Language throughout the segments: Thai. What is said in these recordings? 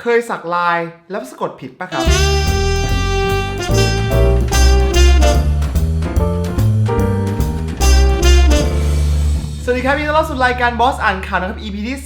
เคยสักลายแล้วสะกดผิดปะครับ สวัสดีครับยินดีต้อนรับสู่รายการบอสอ่านข่าวนะครับ EP ที่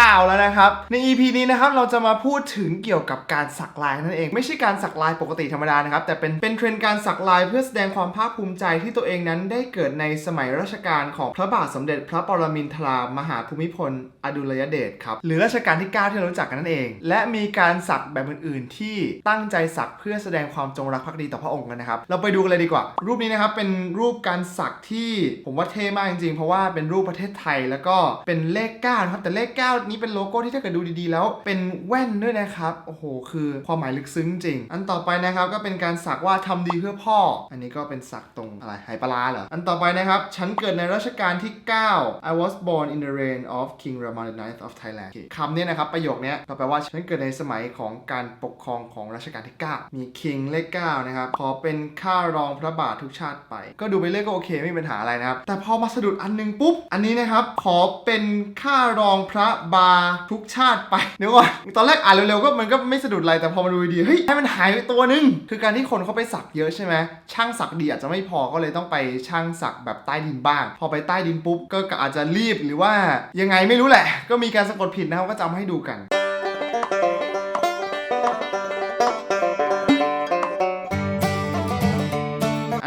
9 แล้วนะครับ ใน EP นี้นะครับเราจะมาพูดถึงเกี่ยวกับการสักลายนั่นเอง ไม่ใช่การสักลายปกติธรรมดานะครับ แต่เป็นเป็นเทรนด์การสักลายเพื่อแสดงความภาคภูมิใจที่ตัวเองนั้นได้เกิดในสมัยรัชกาลของพระบาทสมเด็จพระปรมินทรามหาภูมิพล อดุลยเดชครับหรือรัชกาลที่ 9 ที่เรารู้จักกันนั่นเอง และมีการสักแบบอื่นๆ ที่ตั้งใจสักเพื่อแสดงความจงรักภักดีต่อพระองค์กันนะครับเราไปดูกันเลยดีกว่า รูปนี้นะครับเป็นรูปการสักที่ผมว่าเท่มากจริงๆ เพราะว่าเป็นรูปประเทศไทยแล้วก็เป็นเลข9ครับแต่เลข 9นี้เป็นโลโก้ที่ถ้าเกิดดูดีๆ แล้วเป็นแว่นด้วยนะครับ โอ้โห คือความหมายลึกซึ้งจริง อันต่อไปนะครับก็เป็นการสักว่าทำดีเพื่อพ่อ อันนี้ก็เป็นสักตรงอะไรไหปลาร้าเหรอ อันต่อไปนะครับ ฉันเกิดในรัชกาลที่ 9 I was born in the reign of King Rama IX of Thailand คคำเนี้นะครับประโยคนี้ก็แปลว่าฉันเกิดในสมัยของการปกครองของรัชกาลที่ 9 มี King เลข9นะครับ ขอเป็นข้ารองพระบาททุกชาติไป ก็ดูไปเรื่อยก็โอเคไม่มีปัญหาอะไรนะครับ แต่พอมาสะดุดอันหนึงปุ๊บ อันนี้นะครับ ขอเป็นข้ารองพระบาทุกชาติไปเดี๋ยวก่อนตอนแรกอ่านเร็วๆก็มันก็ไม่สะดุดอะไรแต่พอมาดูดีๆเฮ้ยให้มันหายไปตัวนึง คือการที่คนเขาไปสักเยอะใช่ไหมช่างสักดีอาจจะไม่พอก็เลยต้องไปช่างสักแบบใต้ดินบ้าง พอไปใต้ดินปุ๊บก็อาจจะรีบหรือว่ายังไงไม่รู้แหละ ก็มีการสะกดผิดนะครับก็จะเอาให้ดูกัน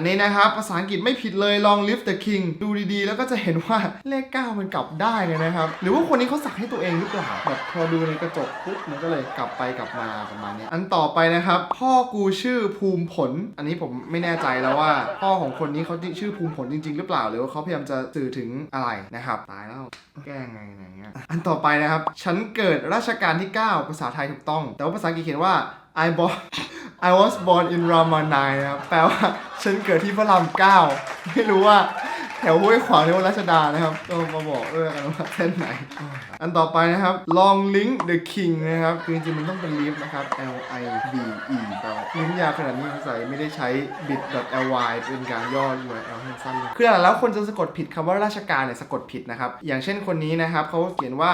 นี้นะครับ ภาษาอังกฤษไม่ผิดเลยลอง lift the king ดูดีๆ แล้วก็จะเห็นว่าเลข 9 มันกลับได้เลยนะครับ หรือว่าคนนี้เขาสักให้ตัวเองหรือเปล่าแบบพอดูในกระจกปุ๊บมันก็เลยกลับไปกลับมาประมาณนี้อันต่อไปนะครับ พ่อกูชื่อภูมิผล อันนี้ผมไม่แน่ใจแล้วว่า พ่อของคนนี้เขาชื่อภูมิผลจริง ๆ หรือเปล่า หรือว่าเขาพยายามจะสื่อถึงอะไรนะครับตายแล้วแก้ไงไหนเงี้ยอันต่อไปนะครับฉันเกิดรัชกาลที่ 9 ภาษาไทยถูกต้อง แต่ว่าภาษาอังกฤษเขียนว่า I born I was born in Rama 9นะครับแปลว่าฉันเกิดที่พระรามเก้าไม่รู้ว่าแถวห้วยขวางหรือว่ารัชดานะครับก็มาบอกด้วยกันว่าเส้นไหน อันต่อไปนะครับ long link the king นะครับคือจริงๆมันต้องเป็น lift นะครับ L I B E แปลว่าลิ้นยาวขนาดนี้ภาษาไม่ได้ใช้ bit ly เป็นการย่อ URL ให้สั้นลงคือแล้วคนจะสะกดผิดคำว่าราชการเนี่ยสะกดผิดนะครับ อย่างเช่นคนนี้นะครับเขาเขียนว่า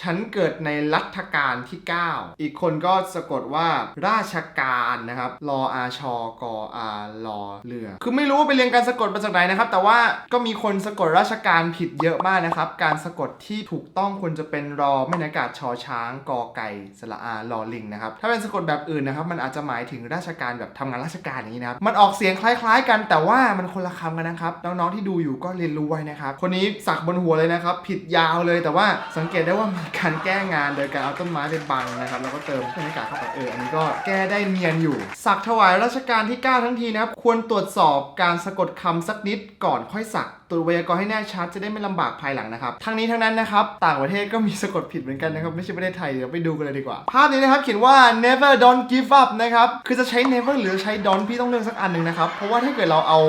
ฉันเกิดในรัฐกาลที่ 9 อีกคนก็สะกดว่าราชการนะครับรออาชอกออารอเรือ คือไม่รู้ว่าไปเรียนการสะกดมาจากไหนนะครับ แต่ว่าก็มีคนสะกดราชการผิดเยอะมากนะครับ การสะกดที่ถูกต้องควรจะเป็นรอไม่นากาศชอช้างกอไก่สระอารอลิงนะครับ ถ้าเป็นสะกดแบบอื่นนะครับ มันอาจจะหมายถึงราชการแบบทำงานราชการอย่างนี้นะครับ มันออกเสียงคล้าย ๆ กันแต่ว่ามันคนละคำกันนะครับ น้องๆที่ดูอยู่ก็เรียนรู้ไว้นะครับ คนนี้สักบนหัวเลยนะครับ ผิดยาวเลยแต่ว่าสังเกตได้ว่าการแก้งานโดยการเอาต้นไม้ไปบังนะครับแล้วก็เติมบรรยากาศเข้าไปเอออันนี้ก็แก้ได้เนียนอยู่ สักถวายราชการที่ 9 ทั้งทีนะครับ ควรตรวจสอบการสะกดคำสักนิดก่อนค่อยสัก ตรวไวยากรณ์ให้แน่ชัดจะได้ไม่ลำบากภายหลังนะครับทั้งนี้ทั้งนั้นนะครับต่างประเทศก็มีสะกดผิดเหมือนกันนะครับไม่ใช่ประเทศไทยเดี๋ยวไปดูกันเลยดีกว่า ภาพนี้นะครับเขียนว่า never don't give up นะครับคือจะใช้ never หรือใช้ don't พี่ต้องเลือกสักอันหนึ่งนะครับเพราะว่าถ้าเกิดเราเอา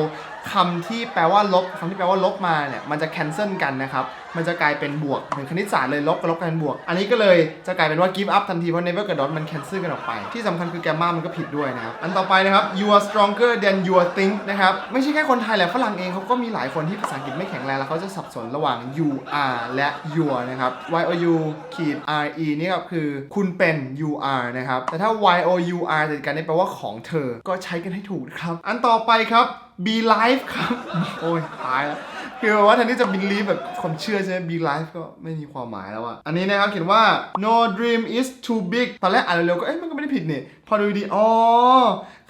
คำที่แปลว่าลบคำที่แปลว่าลบมาเนี่ยมันจะ cancel กันนะครับมันจะกลายเป็นบวกเหมือนคณิตศาสตร์เลยลบกับลบกลายเป็นบวก อันนี้ก็เลยจะกลายเป็นว่า give up ทันทีเพราะ never กับ don't มัน cancel กันออกไป ที่สำคัญคือ grammar มันก็ผิดด้วยนะครับ อันต่อไปนะครับ you are stronger than you think นะครับไม่ใช่แค่คนไทยแหละฝรั่งเองเขาก็มีหลายคนที่ภาษาาอังกฤษไม่แข็งแรงแล้วเขาจะสับสนระหว่าง you are และ your นะครับ y o u ขีด r e นี่ก็คือคุณเป็น you are นะครับ แต่ถ้า y o u r ติดกันนี่แปลว่าของเธอ ก็ใช้กันให้ถูกครับ อันต่อไปครับ be life ครับ โอ้ยตายแล้วคือแบบว่าแทนที่จะ believe แบบความเชื่อใช่ไหม be life ก็ไม่มีความหมายแล้วอะอันนี้นะครับเขียนว่า no dream is too big ตอนแรกอ่านเร็วๆก็เอ๊ะมัน ไม่ได้ผิดนี่พอดูดีอ๋อ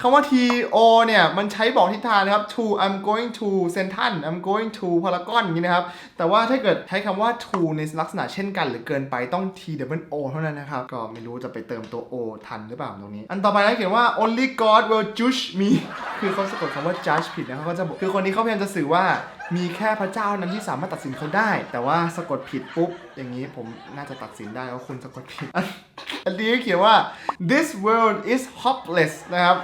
คำว่า to เนี่ย มันใช้บอกทิศทางนะครับ to I'm going to Central I'm going to Paragon อย่างนี้นะครับ แต่ว่าถ้าเกิดใช้คำว่า to ในลักษณะเช่นกันหรือเกินไปต้อง t double o เท่านั้นนะครับ ก็ไม่รู้จะไปเติมตัว o ทันหรือเปล่าตรงนี้ อันต่อไปนะเขียนว่า only God will judge me คือเขาสะกดคำว่า judge ผิดนะเขาก็จะบอกคือคนนี้เขาพยายามจะสื่อว่ามีแค่พระเจ้านั้นที่สามารถตัดสินเขาได้ แต่ว่าสะกดผิดปุ๊บ อย่างนี้ผมน่าจะตัดสินได้ว่าคุณสะกดผิด อันอันนี้ก็เขียนว่า this world is hopeless นะครับ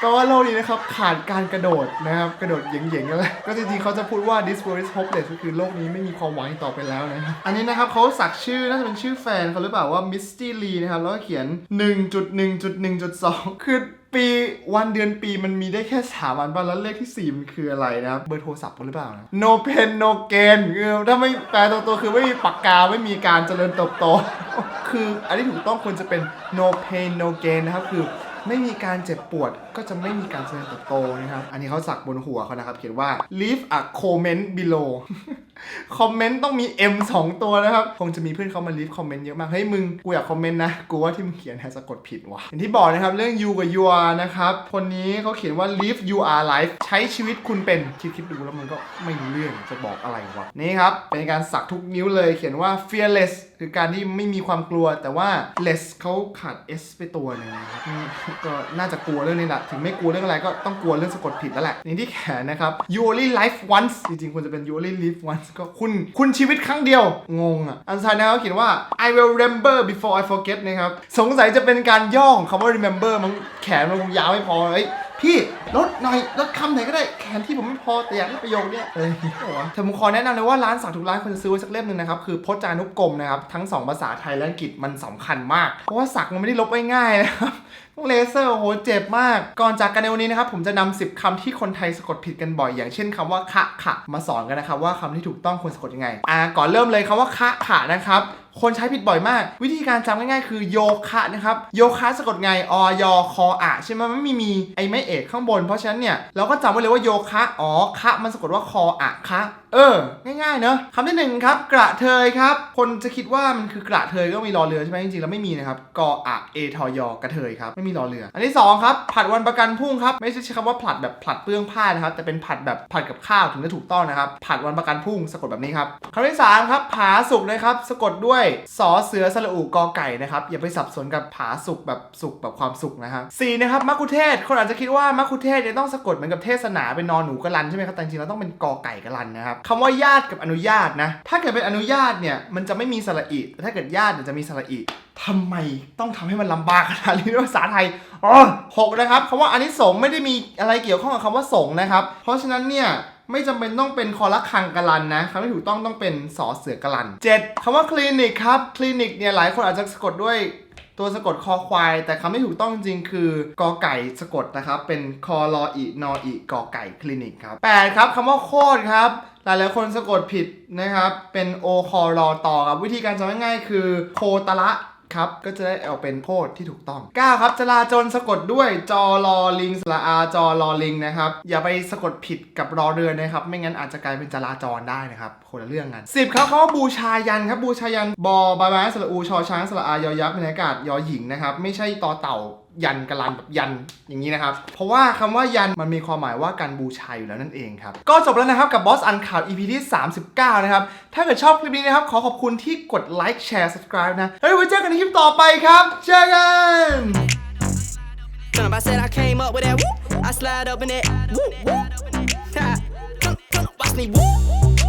แปลว่าโลกนี้นะครับขาดการกระโดดนะครับกระโดดเหย่งๆกันแหละก็จริงๆเขาจะพูดว่า this world is hopeless ก็คือโลกนี้ไม่มีความหวังต่อไปแล้วนะครับอันนี้นะครับเขาสักชื่อน่าจะเป็นชื่อแฟนเขาหรือเปล่าว่า Misty Lee นะครับแล้วก็เขียน 1.1.1.2 คือปีวันเดือนปีมันมีได้แค่สามวันป่ะแล้วเลขที่ 4 มันคืออะไรนะครับ เบอร์โทรศัพท์หรือเปล่านะ no pen no gain คือถ้าไม่แปลตรงตัวคือไม่มีปากกา ไม่มีการเจริญเติบโต คืออันที่ถูกต้องควรจะเป็น no pain no gain นะครับคือ ไม่มีการเจ็บปวดก็จะไม่มีการเจริญเติบโตนะครับ อันนี้เขาสักบนหัวเขานะครับ เขียนว่า leave a comment below คอมเมนต์ต้องมี M 2 ตัวนะครับ คงจะมีเพื่อนเขามาลีฟคอมเมนต์เยอะมาก เฮ้ยมึง กูอยากคอมเมนต์นะ กูว่าที่มึงเขียนแฮสะกดผิดว่ะ อย่างที่บอกนะครับ เรื่อง you กับ you are นะครับ คนนี้เขาเขียนว่า live you are life ใช้ชีวิตคุณเป็นคิดคิดดูแล้วมันก็ไม่รู้เรื่องจะบอกอะไรวะ นี่ครับ เป็นการสักทุกนิ้วเลย เขียนว่า fearless คือการที่ไม่มีความกลัวแต่ว่า less เขาขาด s ไปตัวหนึงนะครับก็น่าจะกลัวเรื่องนี้แหละถึงไม่กลัวเรื่องอะไรก็ต้องกลัวเรื่องสะกดผิดแล้วแหละอย่ที่แขนนะครับ you only live once จริงๆควรจะเป็น you only live once ก็คุณคุณชีวิตครั้งเดียว งงอะ อันซายนะครับเขียนว่า I will remember before I forget นะครับ สงสัยจะเป็นการย่อของคำว่า remember มันแขนมันคงยาวไม่พอเฮ้ย พี่ลดหน่อยลดคำไหนก็ได้แขนที่ผมไม่พอแต่อยากได้ประโยคเนี้ยเอ้ยเหรอวะแต่ผมขอแนะนำเลยว่าร้านสักทุกร้านควรจะซื้อไว้สักเล่มหนึ่งนะครับคือพจนานุกรมนะครับทั้งสองภาษาไทยและอังกฤษมันสำคัญมาก เพราะว่าสักมันไม่ได้ลบง่ายๆนะครับต้องเลเซอร์โอ้โหเจ็บมาก ก่อนจากกันในวันนี้นะครับ ผมจะนำ10คำที่คนไทยสะกดผิดกันบ่อย อย่างเช่นคำว่าคะขะมาสอนกันนะครับว่าคำที่ถูกต้องควรสะกดยังไง อ่าก่อนเริ่มเลยคำว่าคะขะนะครับ คนใช้ผิดบ่อยมาก วิธีการจำง่ายๆ คือโยคะนะครับโยคะสะกดไงอยคออะใช่ไหมมันไม่มีไอไม่เอกข้างบน เพราะฉะนั้นเนี่ยเราก็จำไว้เลยว่าโยคะอ๋อคะมันสะกดว่าคออะคะ เออ ง่ายๆ เนอะคำที่หนึ่งครับ กระเทยครับ คนจะคิดว่ามันคือกระเทยก็มีรอเรือใช่ไหมจริงๆแล้วไม่มีนะครับกออะเอทอยอกระเทยครับไม่มีรอเรือ อันที่สองครับผัดวันประกันพรุ่งครับไม่ใช่ใช้คำว่าผัดแบบผัดเปลื้องผ้านะครับแต่เป็นผัดแบบผัดกับข้าวถึงจะถูกต้องนะครับผัดวันประกันพรุ่งสะกดแบบนี้ครับคำที่สามครับผาสุกนะครับสะกดด้วยสอเสือสระอูกอไก่นะครับอย่าไปสับสนกับผาสุกแบบสุกแบบความสุขนะครับสี่นะครับมักคุเทศคนอาจจะคิดว่ามักคุเทศเนี่ยต้องสะกดเหมือนกับเทศนาเป็นนอนหนูกระลันใช่ไหมครับแต่จริงๆแล้วต้องเป็นกอไก่กระลันนะครับคำว่าญาติกับอนุญาตนะ ถ้าเกิดเป็นอนุญาตเนี่ยมันจะไม่มีสระอิแต่ถ้าเกิดญาติเนี่ยจะมีสระอิทำไมต้องทำให้มันลำบากขนาดนี้ด้วยภาษาไทยอ๋อหกนะครับคำว่าอันนี้สงไม่ได้มีอะไรเกี่ยวข้องกับคำว่าสงนะครับ เพราะฉะนั้นเนี่ยไม่จำเป็นต้องเป็นคอละคังกะลันนะคำที่ถูกต้องต้องเป็นสอเสือกะลัน 7คำว่าคลินิกครับ คลินิกเนี่ยหลายคนอาจจะสะกดด้วย ตัวสะกดคอควาย แต่คำไม่ถูกต้องจริงคือกอไก่สะกดนะครับ เป็นคอรออีนออีกอไก่คลินิกครับ8ครับคำว่าโคตรครับ หลายหลายคนสะกดผิดนะครับ เป็นโอคอรอต่อครับ วิธีการจำง่ายๆคือโคตระ ครับก็จะได้เอาเป็นโพดที่ถูกต้อง 9 ครับจราจรสะกดด้วยจอรอลิงสระอาจอรอลิงนะครับ อย่าไปสะกดผิดกับรอเรือนะครับ ไม่งั้นอาจจะกลายเป็นจราจรได้นะครับคนละเรื่องกัน10 ครับเขาบูชายันครับบูชายันบอบาบาสระอูชอช้างสระอายอยักษ์บรรยากาศยอหญิงนะครับไม่ใช่ตอเต่า ยันกะลันแบบยันอย่างนี้นะครับ เพราะว่าคำว่ายันมันมีความหมายว่าการบูชาอยู่แล้วนั่นเองครับ ก็จบแล้วนะครับกับบอสอันข่าว EP ที่ 39 นะครับ ถ้าเกิดชอบคลิปนี้นะครับ ขอขอบคุณที่กดไลค์แชร์ subscribe นะเฮ้ยไว้เจอกันในคลิปต่อไปครับเจอกัน I said I came up with that whoop. I slide up in it. Whoop, whoop. Ha. Come, come, watch me whoop. Whoop. Let me whoop.